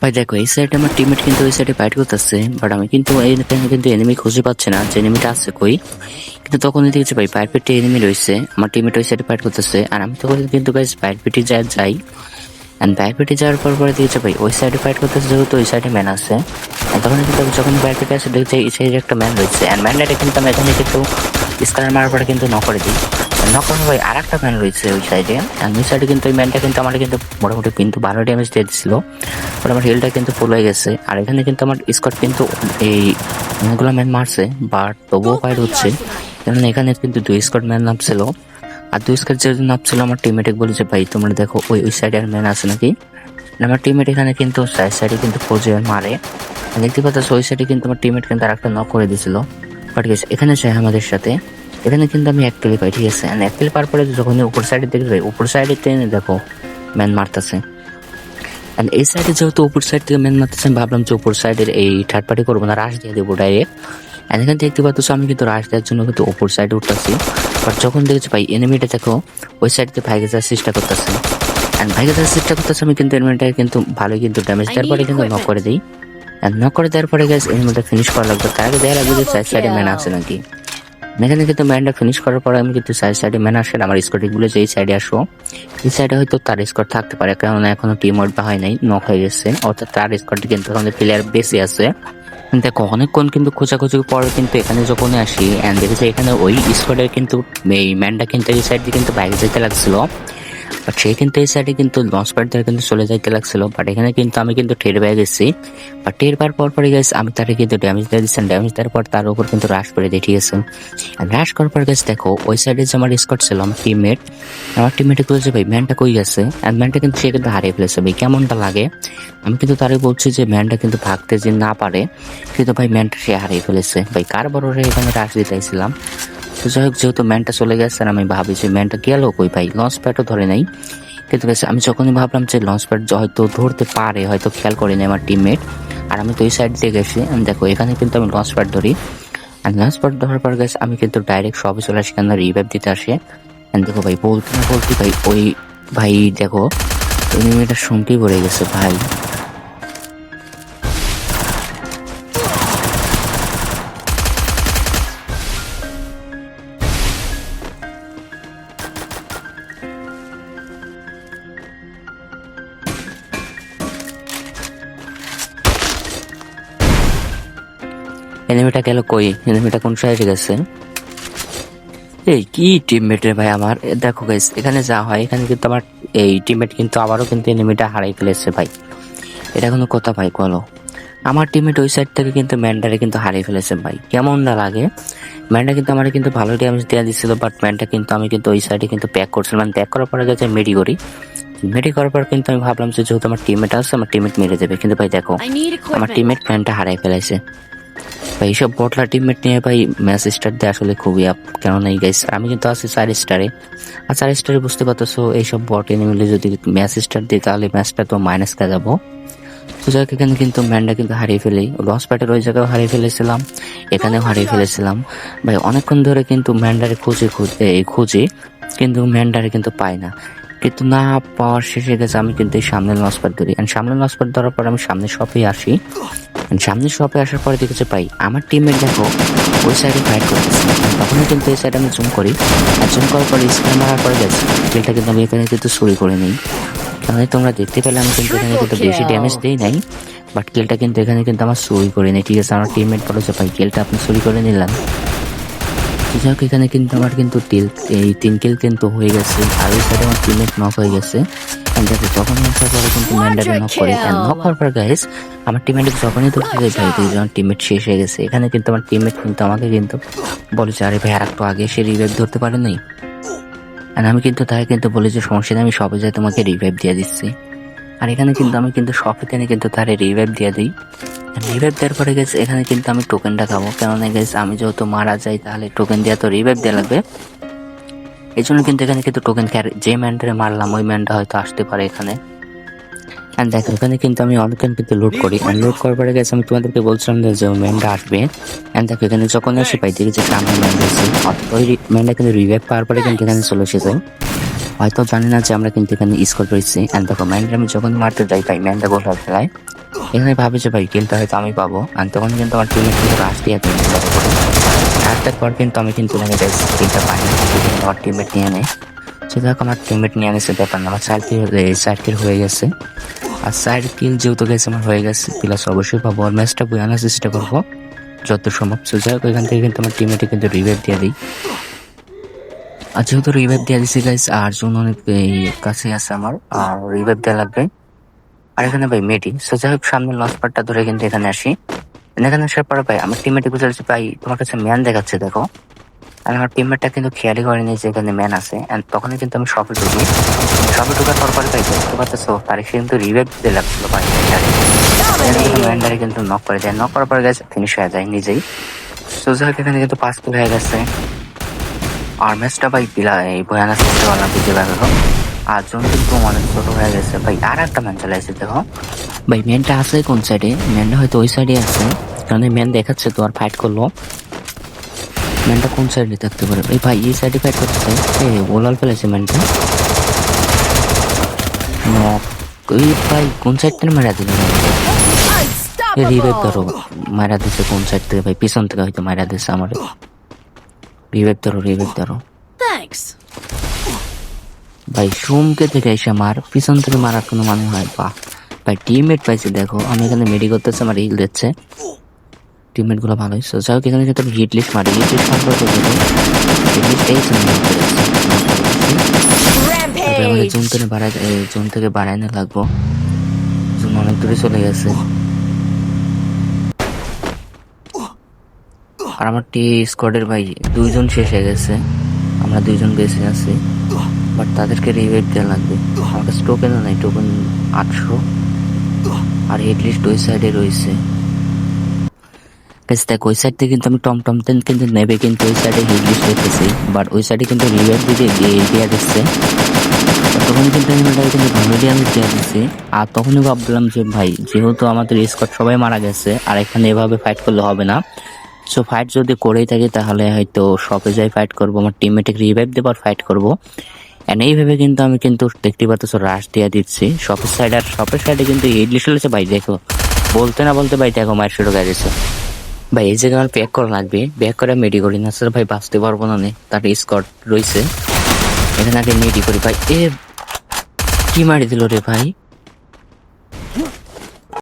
ভাই, দেখো, এই সাইডে আমার টিমমেট কিন্তু ওই সাইডে ফাইট করতেছে বাট আমি কিন্তু এখানে কিন্তু এনিমি খুঁজে পাচ্ছি না, যে এনিমিটা আছে কই। কিন্তু তখন দেখছি ভাই ফায়ার পিটে এনিমি রয়েছে, আমার টিমমেট ওই সাইডে ফাইট করতেছে, আর আমি তখন কিন্তু গাইজ ফায়ার পিটে যা যাই। অ্যান্ড ফায়ার পিটে যাওয়ার পর পরে দেখছি ভাই, ওই সাইডে ফাইট করতেছে, যেহেতু ওই সাইডে ম্যান আছে। তখন কিন্তু যখন ফায়ার পিটে আসে দেখছি এই সাইডে একটা ম্যান রয়েছে। অ্যান্ড ম্যানটা কিন্তু আমি এখানে কিন্তু স্কালার মারার পরে কিন্তু নক করে দিই। নক করার ভাই আর একটা ম্যান রয়েছে ওই সাইডে আর ওই সাইডে কিন্তু ওই ম্যানটা কিন্তু আমার কিন্তু মোটামুটি কিন্তু ভালো ড্যামেজ দিয়ে দিচ্ছিল পরে আমার হিলটা কিন্তু ফুল হয়ে গেছে। আর এখানে কিন্তু আমার স্কট কিন্তু এই অনেকগুলো ম্যান মারছে বাট তবুও ফাইট হচ্ছে। কারণ এখানে কিন্তু দুই স্কট ম্যান নামছিল। আর দুই স্কট যেহেতু নামছিল আমার টিমমেটে বলে যে ভাই, তোমরা দেখো, ওই ওই সাইডে আর ম্যান আছে নাকি? আমার টিমমেট এখানে কিন্তু সাইড সাইডে কিন্তু খোঁজে মারে। দেখতে পাচ্ছ, ওই সাইডে কিন্তু আমার টিমমেট কিন্তু আর একটা নক করে দিয়েছিল বাট এখানে চাই আমাদের সাথে। এখানে কিন্তু আমি এক কিলি পাই ঠিক আছে? এক কিলি পার পরে যখন উপর সাইডে দেখবে উপর সাইডে টেনে দেখো ম্যান মারতেছে। এন্ড এই সাইডে যেহেতু উপর সাইড থেকে ম্যান মারতেছে আমি ভাবলাম যে উপর সাইডের এই থার্ড পার্টি করব না রাশ দিয়ে দেবো ডাইরেক্ট এন্ড এখানে দেখতে পাচ্ছ আমি কিন্তু রাশ দেওয়ার জন্য কিন্তু উপর সাইডে উঠতেছি। বাট যখন দেখেছি ভাই এনিমিটা দেখো ওই সাইড ভাইকে যাওয়ার চেষ্টা করতেছে। এন্ড ভাইকে যাওয়ার চেষ্টা করতেছে আমি কিন্তু এনিমিটাকে কিন্তু ভালোই কিন্তু ড্যামেজ দেওয়ার পরে কিন্তু নক করে দিই। এন্ড নক করে দেওয়ার পরে গেছে এনিমিটা ফিনিশ করা লাগবে। তার আগে দেখা লাগবে যে সাইড সাইডে ম্যান আছে নাকি। এখানে কিন্তু ম্যানটা ফিনিশ করার পরে আমি কিন্তু সাইড সাইডে ম্যান আসেন আমার স্কোরটি গুলো যে এই সাইডে আসব এই সাইডে হয়তো তার স্কোর থাকতে পারে কারণ এখনও টিম ওয়ার্ড বা হয় নাই নক হয়ে গেছে অর্থাৎ তার স্কোরটি কিন্তু আমাদের প্লেয়ার বেশি আছে দেখো অনেকক্ষণ কিন্তু খোঁজাখুঁজি পরে কিন্তু এখানে যখন আসি অ্যান্ড দেখেছি এখানে ওই স্কোয়াডের কিন্তু এই ম্যানটা কিন্তু এই সাইড দিয়ে কিন্তু বাইরে যেতে লাগছিল বাট সে কিন্তু এই সাইডে কিন্তু লঞ্চ প্যাড ধরে কিন্তু চলে যাইতে লাগছিল বাট এখানে কিন্তু আমি কিন্তু টের পেয়ে গেছি বাট টের পাওয়ার পর পরে গেছে আমি তাকে কিন্তু ড্যামেজ দিয়ে দিচ্ছেন ড্যামেজ দেওয়ার পর তার উপর কিন্তু রাশ করে দিয়ে ঠিক আছে? রাশ করার পর গেছে দেখো, ওই সাইডে যে আমার স্কট ছিল, আমার টিমমেট আমার টিমমেটে বলছে, ভাই ম্যানটা কই গেছে? আর ম্যানটা কিন্তু, সে কিন্তু হারিয়ে ফেলেছে, ভাই, কেমনটা লাগে? আমি কিন্তু তারে বলছি যে ম্যানটা কিন্তু ভাগতে যে না পারে, কিন্তু ভাই ম্যানটা সে হারিয়ে ফেলেছে। ভাই, কার বড় এখানে রাশ দিতেছিলাম তো যাই হোক, যেহেতু ম্যানটা চলে গেছে আর আমি ভাবি যে ম্যানটা গেল কই ভাই? লঞ্চ প্যাডও ধরে নাই। কিন্তু আমি যখনই ভাবলাম যে লঞ্চ প্যাড হয়তো ধরতে পারে, হয়তো খেয়াল করিনি আমার টিমমেট আর আমি তো ওই সাইড দিয়ে গেছি। আমি দেখো, এখানে কিন্তু আমি লঞ্চ প্যাড ধরি। আর লঞ্চ প্যাড ধরার পর গেছে আমি কিন্তু ডাইরেক্ট সবে চলে আসি কেন রিভাইভ দিতে আসে। দেখো ভাই, বলতে না বলতে ভাই, ওই ভাই দেখো এনিমিটা শুনতেই পড়ে গেছে ভাই। এনিমিটা গেল কই? এনিমিটা কোন সাইডে গেছে? এই কি টিমমেট রে ভাই আমার? দেখো গাইস এখানে যা হয় এখানে কিন্তু আমার এই টিমমেট কিন্তু আবারও কিন্তু এনিমিটা হারাই ফেলেছে ভাই। এটা কোনো কথা ভাই বলো। আমার টিমমেট ওই সাইড থেকে কিন্তু ম্যানটারে কিন্তু হারিয়ে ফেলেছে ভাই। কেমন না লাগে। ম্যানটা কিন্তু আমার কিন্তু ভালো ড্যামেজ দেওয়া দিচ্ছিল বাট ম্যানটা কিন্তু আমি কিন্তু ওই সাইডে কিন্তু প্যাক করছিলাম। মানে প্যাক করার পরে গেছে মেডি করি। মেডি করার পর কিন্তু আমি ভাবলাম যে যেহেতু আমার টিমমেট আছে আমার টিমমেট মেরে দেবে। কিন্তু ভাই দেখো আমার. টিমমেট ম্যানটা হারাই ফেলেছে। ভাই এইসব বটলা টিমমেট নিয়ে ভাই ম্যাচ স্টার দিয়ে আসলে খুবই আপ কেননা এই গাইস আমি কিন্তু আছি চার স্টারে আর চার স্টারে বুঝতে পারতেছো এইসব বট এনিমিলে যদি ম্যাচ স্টার দিই তাহলে ম্যাচটা তো মাইনাস কা যাব। তো যাই হোক, এখানে কিন্তু ম্যানটা কিন্তু হারিয়ে ফেলি লস প্যাটের ওই জায়গায় হারিয়ে ফেলেছিলাম এখানেও হারিয়ে ফেলেছিলাম। ভাই অনেকক্ষণ ধরে কিন্তু ম্যান্ডারে খুঁজে খুঁজে এই খুঁজে কিন্তু ম্যান্ডারে কিন্তু পাই না। কিন্তু না পাওয়ার শেষে গেছে আমি কিন্তু এই সামনে লস প্যাট ধরি। আর সামনে লস প্যাট ধরার পর আমি সামনে শপে আসি। সামনে শপে আসার পরে দেখেছে পাই আমার টিমের দেখো ওই সাইডে ফাইট করতেছে। তখনই কিন্তু এই সাইডে আমি জুম করি। আর জুম করার পরে স্ক্যান মারার পরে গেছে কিলটা কিন্তু আমি এখানে কিন্তু চুরি করে নিই। তাহলে তোমরা দেখতে পেলে আমি কিন্তু এখানে কিন্তু বেশি ড্যামেজ দিই নাই বাট কেলটা কিন্তু এখানে কিন্তু আমার চুরি করে নেই। ঠিক আছে আমার টিমমেট বলেছে ভাই কেলটা আপনি চুরি করে নিলাম যাই হোক, এখানে কিন্তু আমার কিন্তু তিল এই তিন কিল কিন্তু হয়ে গেছে। আর ওই সাইডে আমার টিমমেট নক হয়ে গেছে। যখন আসার পরে কিন্তু ম্যান্ডারে নক করে নক হওয়ার পর গাইস আমার টিমমেট যখনই ধরতে ভাই দেখি আমার টিমমেট শেষ হয়ে গেছে। এখানে কিন্তু আমার টিমমেট কিন্তু আমাকে কিন্তু বলেছে আরে ভাই আর একটু আগে সে রিভাইভ ধরতে পারে নাই আর আমি কিন্তু তাই কিন্তু বলি যে সমস্যা নেই আমি সবে যাই তোমাকে রিভাইভ দিয়ে দিচ্ছি। আর এখানে কিন্তু আমি কিন্তু সবে তেনে কিন্তু তারে রিভাইভ দিয়ে দিই। রিভাইভ দেওয়ার পরে গেছে এখানে কিন্তু আমি টোকেনটা খাব। কেননা গেছে আমি যেহেতু মারা যাই তাহলে টোকেন দেওয়া তো রিভাইভ দেওয়া লাগবে। এই জন্য কিন্তু এখানে কিন্তু টোকেন যে ম্যানটারে মারলাম, ওই ম্যানটা হয়তো আসতে পারে এখানে। অ্যান্ড দেখো, এখানে কিন্তু আমি অনেকক্ষণ কিন্তু লোড করি। অ্যান্ড লোড করার পরে গেছে আমি তোমাদেরকে বলছিলাম যে ওই ম্যানটা আসবে। অ্যান্ড দেখো, এখানে যখন এসে পাই, দেখি যে আমার ম্যান রয়েছে ওই ম্যানটা কিন্তু রিভাইভ পাওয়ার পরে কিন্তু এখানে চলে এসেছে হয়তো জানি না যে আমরা কিন্তু এখানে স্কোর করেছি। অ্যান্ড দেখো ম্যানটা আমি যখন মারতে যাই পাই ম্যানটা গোল ফেলায় এখানে ভাবি যে, ভাই কিলটা হয়তো আমি পাবো। আর তখন কিন্তু আমার টিমে কিন্তু রাশ দিয়ে রাশটার পর কিন্তু আমি কিন্তু লাগে কিলটা পাই। না আমার টিমমেট নিয়ে নেয় সে দেখো আমার টিমমেট নিয়ে নিয়েছে ব্যাপার না। আমার চার কিল চার কিল হয়ে গেছে। আর চার কিল যেহেতু গেছে আমার হয়ে গেছে প্লাস অবশ্যই পাবো আর ম্যাচটা বোঝানোর চেষ্টা করব যত সম্ভব। সো যাই হোক, এখান থেকে কিন্তু আমার টিমমেটে কিন্তু রিভাইভ দিয়ে দিই। আর যেহেতু রিভাইভ দিয়ে দিচ্ছি গাইস আর জন্য অনেক কাছে আছে আমার, আর রিভাইভ দেওয়া লাগবে। আর এখানে ভাই মেডি সো যাই হোক সামনে লস পার্টটা ধরে কিন্তু এখানে আসি। এখানে আসার পরে ভাই, আমার টিমমেটে বুঝে যাচ্ছে ভাই তোমার কাছে ম্যান দেখাচ্ছে, দেখো। আর আমার টিমমেটটা কিন্তু খেয়ালই করেনি যে এখানে ম্যান আছে। এন্ড তখনই কিন্তু আমি শপে ঢুকি। শপে ঢুকার পর পরে ভাই, দেখতে পাচ্ছ তার কিন্তু রিভাইভ দিতে লাগছিল ভাই ম্যান্ডারে কিন্তু নক করে যায় নক করার পরে গেছে ফিনিশ হয়ে যায় নিজেই। সো যাই এখানে কিন্তু পাস কিল হয়ে গেছে। আর ম্যাচটা ভাই পিলা এই ভয়ানক করতে পারলাম বুঝতে পারল আর জন অনেক ছোট হয়ে গেছে। ভাই আর একটা ম্যান চালাইছে দেখো। ভাই ম্যানটা আছে কোন সাইডে ম্যানটা হয়তো ওই সাইডে আছে। কারণ ম্যান দেখাচ্ছে তো আর ফাইট করল। ম্যানটা কোন সাইডে থাকতে পারে? এই ভাই এই সাইডে ফাইট করতেছে। এই ওলাল ফেলেছে ম্যানটা এই ভাই কোন সাইড থেকে মারা দিল? রিভাইভ ধরো। মারা দিছে কোন সাইড থেকে? ভাই পিছন থেকে হয়তো মারা দিছে আমার। রিভাইভ ধরো রিভাইভ ধরো। ভাই সোমকে থেকে এসে মার। পিছন থেকে মারার কোনো মানে হয়? বাহ। ভাই টিমমেট পাইছে, দেখো। আমি এখানে মেডি করতেছে, আমার হিল দিচ্ছে। টিমমেটগুলো ভালোই। সো যাই হোক, এখানে কিন্তু হিট লিস্ট মারি। হিট লিস্ট এই আমাদের জুন থেকে বাড়াই জুন থেকে বাড়াইতে লাগবো। জুন অনেক দূরে চলে গেছে। আর আমার টি স্কোয়াডের ভাই, দুইজন শেষ হয়ে গেছে। আমরা দুইজন বেঁচে আছি। বাট তাদেরকে রিভাইভ দেওয়া লাগবে। আমার কাছে টোকেন নাই টোকেন আটশো। আর হেডলিস্ট ওই সাইডে রয়েছে। গাইস দেখ, ওই সাইড থেকে কিন্তু আমি টম টম তেন কিন্তু নেবে কিন্তু ওই সাইডে হেডলিস্ট দেখতেছি। বাট ওই সাইডে কিন্তু রিভাইভ দিতে দেওয়া দিচ্ছে। তখন কিন্তু আমি ওটাকে কিন্তু ভালো আমি দেওয়া দিচ্ছি আর তখনই ভাবলাম যে ভাই, যেহেতু আমাদের স্কোয়াড সবাই মারা গেছে, আর এখানে এভাবে ফাইট করলে হবে না। সো ফাইট যদি করেই থাকি, তাহলে হয়তো শপে যাই ফাইট করব, আমার টিমমেটিক রিভাইভ দেবার ফাইট করব। এন্ড এইভাবে কিন্তু আমি কিন্তু দেখতে পাচ্ছ রাশ দিয়ে দিচ্ছি। শপের সাইড আর শপের সাইডে কিন্তু ইডলি চলেছে ভাই, দেখো, বলতে না বলতে ভাই, দেখো, মায়ের শুরু গেছে ভাই, এই জায়গায় আমার প্যাক করা লাগবে। প্যাক করে মেডি করি না স্যার ভাই, বাঁচতে পারব না নে। তার স্কট রয়েছে। এখানে আগে মেডি করি। ভাই, এ, কি মারি দিল রে ভাই?